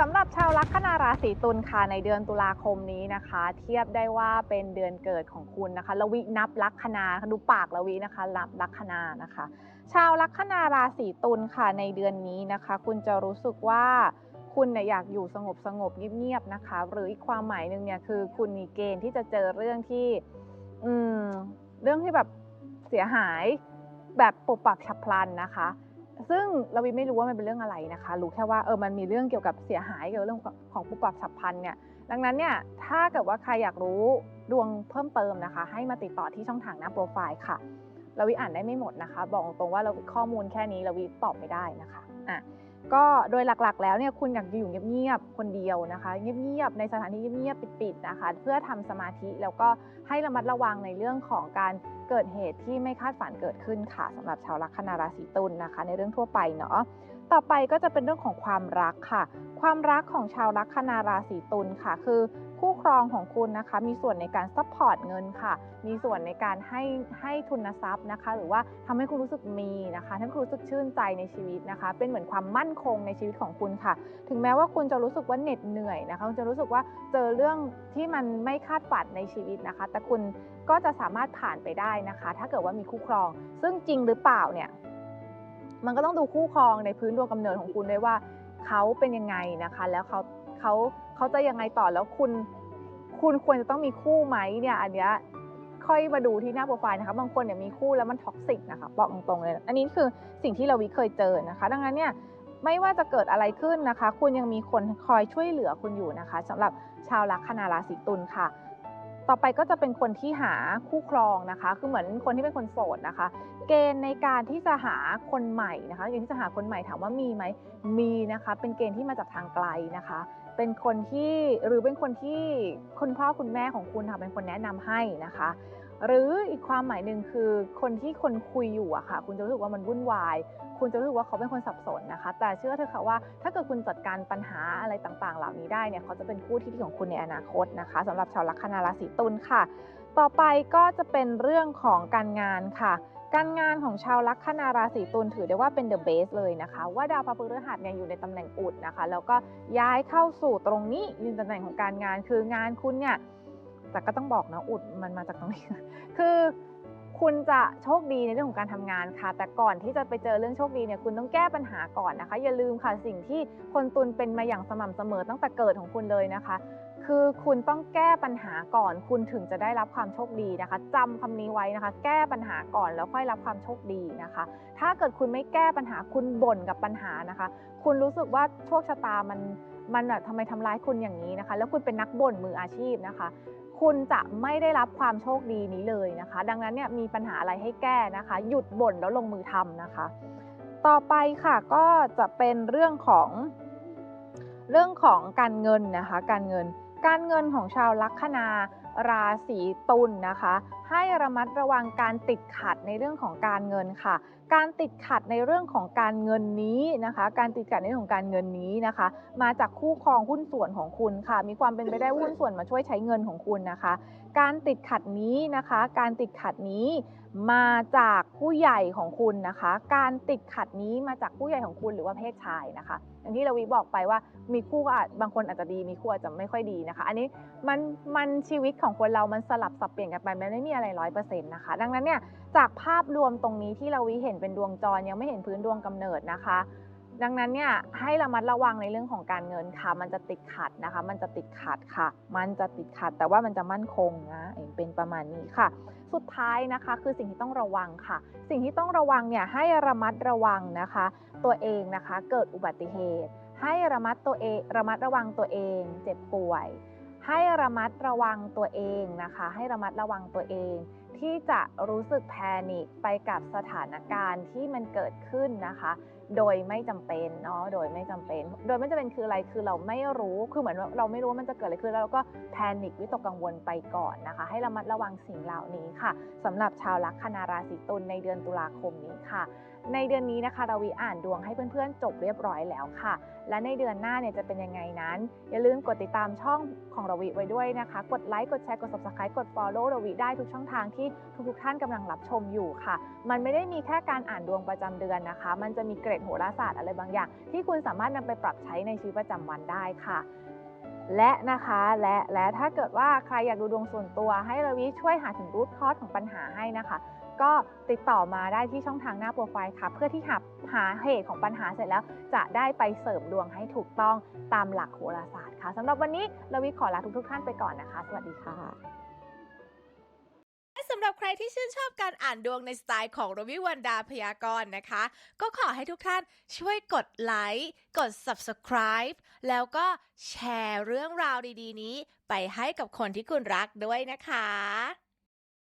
สำหรับชาวลัคนาราศีตุลค่ะในเดือนตุลาคมนี้นะคะ เทียบได้ว่าเป็นเดือนเกิดของคุณนะคะละวินับลัคนาดูปากละวินะคะนับลัคนานะคะ ชาวลัคนาราศีตุลค่ะในเดือนนี้นะคะ คุณจะรู้สึกว่าคุณเนี่ยอยากอยู่สงบสงบเงียบๆนะคะ หรืออีกความหมายหนึ่งเนี่ยคือคุณมีเกณฑ์ที่จะเจอเรื่องที่อืมเรื่องที่แบบเสียหายแบบปรับปับฉับพลันนะคะ ซึ่งเราวิไม่รู้ว่ามันเป็นเรื่องอะไรนะคะ รู้แค่ว่าเออมันมีเรื่องเกี่ยวกับเสียหายเกี่ยวกับเรื่องของผู้ปรับฉับพลันเนี่ยดังนั้นเนี่ยถ้าเกิดว่าใครอยากรู้ดวงเพิ่มเติมนะคะ ให้มาติดต่อที่ช่องทางหน้าโปรไฟล์ค่ะเราวิอ่านได้ไม่หมดนะคะ บอกตรงว่าเราข้อมูลแค่นี้เราวิตอบไม่ได้นะคะอะ ก็โดยหลักๆ แล้วเนี่ยคุณอยากจะอยู่เงียบๆคนเดียวนะคะ เงียบๆในสถานที่เงียบๆปิดๆนะคะ เพื่อทำสมาธิแล้วก็ให้ระมัดระวังในเรื่องของการเกิดเหตุที่ไม่คาดฝันเกิดขึ้นค่ะสำหรับชาวลัคนาราศีตุลนะคะ ในเรื่องทั่วไปเนาะต่อไปก็จะเป็นเรื่องของความรักค่ะ ความรักของชาวลัคนาราศีตุลค่ะ คือ คู่ครองของคุณนะคะ มีส่วนในการซัพพอร์ตเงินค่ะ มีส่วนในการให้ให้ทุนทรัพย์นะคะ หรือว่าทำให้คุณรู้สึกมีนะคะทำให้คุณรู้สึกชื่นใจในชีวิตนะคะ เป็นเหมือนความมั่นคงในชีวิตของคุณค่ะ ถึงแม้ว่าคุณจะรู้สึกว่าเหน็ดเหนื่อยนะคะคุณจะรู้สึกว่าเจอเรื่องที่มันไม่คาดฝันในชีวิตนะคะ แต่คุณก็จะสามารถผ่านไปได้นะคะ ถ้าเกิดว่ามีคู่ครอง ซึ่งจริงหรือเปล่าเนี่ยมันก็ต้องดูคู่ครองในพื้นดวงกำเนิดของคุณด้วยว่าเขาเป็นยังไงนะคะ แล้วเขาเขา เขาจะยังไงต่อแล้วคุณ คุณควรจะต้องมีคู่ไหมเนี่ยอันเนี้ยค่อยมาดูที่หน้าโปรไฟล์นะคะ บางคนเนี่ยมีคู่แล้วมันท็อกซิกนะคะบอกตรงๆเลย อันนี้คือสิ่งที่เราวิเคยเจอนะคะ ดังนั้นเนี่ยไม่ว่าจะเกิดอะไรขึ้นนะคะ คุณยังมีคนคอยช่วยเหลือคุณอยู่นะคะสำหรับชาวลัคนาราศีตุลค่ะ ต่อไปก็จะเป็นคนที่หาคู่ครองนะคะ คือเหมือนคนที่เป็นคนโสดนะคะ เกณฑ์ในการที่จะหาคนใหม่นะคะเกณฑ์ที่จะหาคนใหม่ถามว่ามีไหมมีนะคะ เป็นเกณฑ์ที่มาจากทางไกลนะคะ เป็นคนที่หรือเป็นคนที่คุณพ่อคุณแม่ของคุณค่ะเป็นคนแนะนำให้นะคะ หรืออีกความหมายหนึ่งคือคนที่คนคุยอยู่อะค่ะ คุณจะรู้สึกว่ามันวุ่นวาย คุณจะรู้สึกว่าเขาเป็นคนสับสนนะคะ แต่เชื่อเถอะค่ะว่า ถ้าเกิดคุณจัดการปัญหาอะไรต่างๆ เหล่านี้ได้เนี่ยเขาจะเป็นคู่ที่ดีของคุณในอนาคตนะคะสำหรับชาวลัคนาราศีตุลค่ะ ต่อไปก็จะเป็นเรื่องของการงานค่ะ การงานของชาวลัคนาราศีตุลถือได้ว่าเป็นเดอะเบสเลยนะคะ ว่าดาวพระพฤหัสเนี่ยอยู่ในตำแหน่งอุดนะคะ แล้วก็ย้ายเข้าสู่ตรงนี้ยืนตำแหน่งของการงานคืองานคุณเนี่ยแต่ก็ต้องบอกนะอุดมันมาจากตรงนี้ คือคุณจะโชคดีในเรื่องของการทำงานค่ะ แต่ก่อนที่จะไปเจอเรื่องโชคดีเนี่ยคุณต้องแก้ปัญหาก่อนนะคะ อย่าลืมค่ะสิ่งที่คนตุลเป็นมาอย่างสม่ำเสมอตั้งแต่เกิดของคุณเลยนะคะ คือคุณต้องแก้ปัญหาก่อน คุณถึงจะได้รับความโชคดีนะคะจำคำนี้ไว้นะคะ แก้ปัญหาก่อนแล้วค่อยรับความโชคดีนะคะ ถ้าเกิดคุณไม่แก้ปัญหาคุณบ่นกับปัญหานะคะ คุณรู้สึกว่าโชคชะตามันมันแบบทำไมทำร้ายคุณอย่างนี้นะคะ แล้วคุณเป็นนักบ่นมืออาชีพนะคะ คุณจะไม่ได้รับความโชคดีนี้เลยนะคะ ดังนั้นเนี่ยมีปัญหาอะไรให้แก้นะคะ หยุดบ่นแล้วลงมือทำนะคะ ต่อไปค่ะก็จะเป็นเรื่องของเรื่องของการเงินนะคะ การเงิน การเงินของชาวลัคนาราศีตุลนะคะ ให้ระมัดระวังการติดขัดในเรื่องของการเงินค่ะ การติดขัดในเรื่องของการเงินนี้นะคะ การติดขัดในเรื่องของการเงินนี้นะคะ มาจากคู่ครองหุ้นส่วนของคุณค่ะ มีความเป็นไปได้หุ้นส่วนมาช่วยใช้เงินของคุณนะคะ การติดขัดนี้นะคะ การติดขัดนี้มาจากผู้ใหญ่ของคุณนะคะ การติดขัดนี้มาจากผู้ใหญ่ของคุณหรือว่าเพศชายนะคะ อย่างที่เราวีบอกไปว่ามีคู่ก็อาจบางคนอาจจะดี มีคู่อาจจะไม่ค่อยดีนะคะ อันนี้มันมันชีวิตของคนเรามันสลับสับเปลี่ยนกันไปมันไม่มีอะไรร้อยเปอร์เซ็นต์นะคะ ดังนั้นเนี่ยจากภาพรวมตรงนี้ที่เราวิเห็นเป็นดวงจรยังไม่เห็นพื้นดวงกำเนิดนะคะ ดังนั้นเนี่ยให้ระมัดระวังในเรื่องของการเงินค่ะ มันจะติดขัดนะคะ มันจะติดขัดค่ะ มันจะติดขัด แต่ว่ามันจะมั่นคงนะเองเป็นประมาณนี้ค่ะ สุดท้ายนะคะ คือสิ่งที่ต้องระวังค่ะ สิ่งที่ต้องระวังเนี่ยให้ระมัดระวังนะคะ ตัวเองนะคะเกิดอุบัติเหตุ ให้ระมัดตัวเองระมัดระวังตัวเอง เจ็บป่วย ให้ระมัดระวังตัวเองนะคะ ให้ระมัดระวังตัวเอง ที่จะรู้สึกแพนิคไปกับสถานการณ์ที่มันเกิดขึ้นนะคะโดยไม่จำเป็นเนาะโดยไม่จำเป็น โดยไม่จำเป็นคืออะไรคือเราไม่รู้คือเหมือนว่าเราไม่รู้ว่ามันจะเกิดอะไรขึ้นแล้วเราก็แพนิควิตกกังวลไปก่อนนะคะ ให้ระมัดระวังสิ่งเหล่านี้ค่ะสำหรับชาวลัคนาราศีตุลในเดือนตุลาคมนี้ค่ะ ในเดือนนี้นะคะราวีอ่านดวงให้เพื่อนๆ จบเรียบร้อยแล้วค่ะ และในเดือนหน้าเนี่ยจะเป็นยังไงนั้น อย่าลืมกดติดตามช่องของราวีไว้ด้วยนะคะ กดไลค์กดแชร์กด subscribe กด follow ราวีได้ทุกช่องทางที่ทุกๆท่านกำลังรับชมอยู่ค่ะ มันไม่ได้มีแค่การอ่านดวงประจำเดือนนะคะ มันจะมีเกร็ดโหราศาสตร์อะไรบางอย่าง ที่คุณสามารถนำไปปรับใช้ในชีวิตประจำวันได้ค่ะ และนะคะและและถ้าเกิดว่าใครอยากดูดวงส่วนตัวให้ราวีช่วยหาถึงรูทคอสของปัญหาให้นะคะ ก็ติดต่อมาได้ที่ช่องทางหน้าโปรไฟล์ค่ะ เพื่อที่หาหาเหตุของปัญหาเสร็จแล้ว จะได้ไปเสริมดวงให้ถูกต้องตามหลักโหราศาสตร์ค่ะสำหรับวันนี้ราวีขอลาทุกๆท่านไปก่อนนะคะ สวัสดีค่ะ หรับใครที่ชื่นชอบการอ่านดวงในสไตล์ของรวิวันดาพยากรณ์นะคะ ก็ขอให้ทุกท่านช่วยกดไลค์กด subscribe แล้วก็แชร์เรื่องราวดีๆ นี้ ไปให้กับคนที่คุณรักด้วยนะคะ